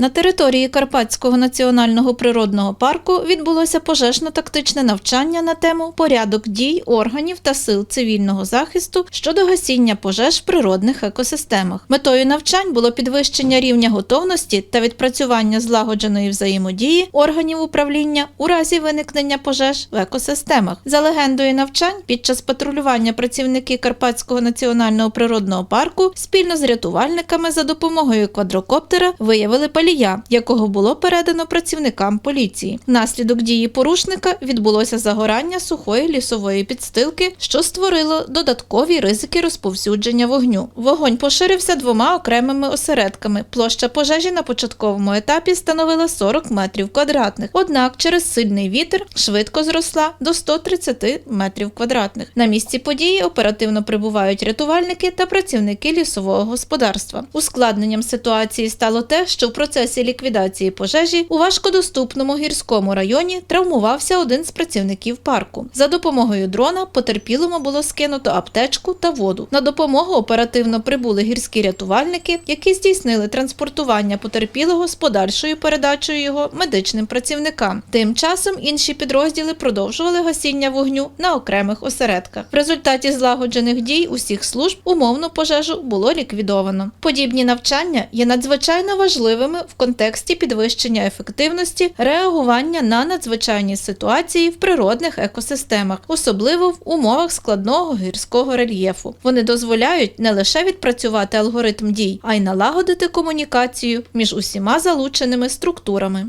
На території Карпатського національного природного парку відбулося пожежно-тактичне навчання на тему порядок дій органів та сил цивільного захисту щодо гасіння пожеж в природних екосистемах. Метою навчань було підвищення рівня готовності та відпрацювання злагодженої взаємодії органів управління у разі виникнення пожеж в екосистемах. За легендою навчань, під час патрулювання працівники Карпатського національного природного парку спільно з рятувальниками за допомогою квадрокоптера виявили палія, якого було передано працівникам поліції. Внаслідок дії порушника відбулося загорання сухої лісової підстилки, що створило додаткові ризики розповсюдження вогню. Вогонь поширився двома окремими осередками. Площа пожежі на початковому етапі становила 40 метрів квадратних. Однак через сильний вітер швидко зросла до 130 метрів квадратних. На місці події оперативно прибувають рятувальники та працівники лісового господарства. Ускладненням ситуації стало те, що в процесі ліквідації пожежі у важкодоступному гірському районі травмувався один з працівників парку. За допомогою дрона потерпілому було скинуто аптечку та воду. На допомогу оперативно прибули гірські рятувальники, які здійснили транспортування потерпілого з подальшою передачею його медичним працівникам. Тим часом інші підрозділи продовжували гасіння вогню на окремих осередках. В результаті злагоджених дій усіх служб умовну пожежу було ліквідовано. Подібні навчання є надзвичайно важливими в контексті підвищення ефективності реагування на надзвичайні ситуації в природних екосистемах, особливо в умовах складного гірського рельєфу. Вони дозволяють не лише відпрацювати алгоритм дій, а й налагодити комунікацію між усіма залученими структурами.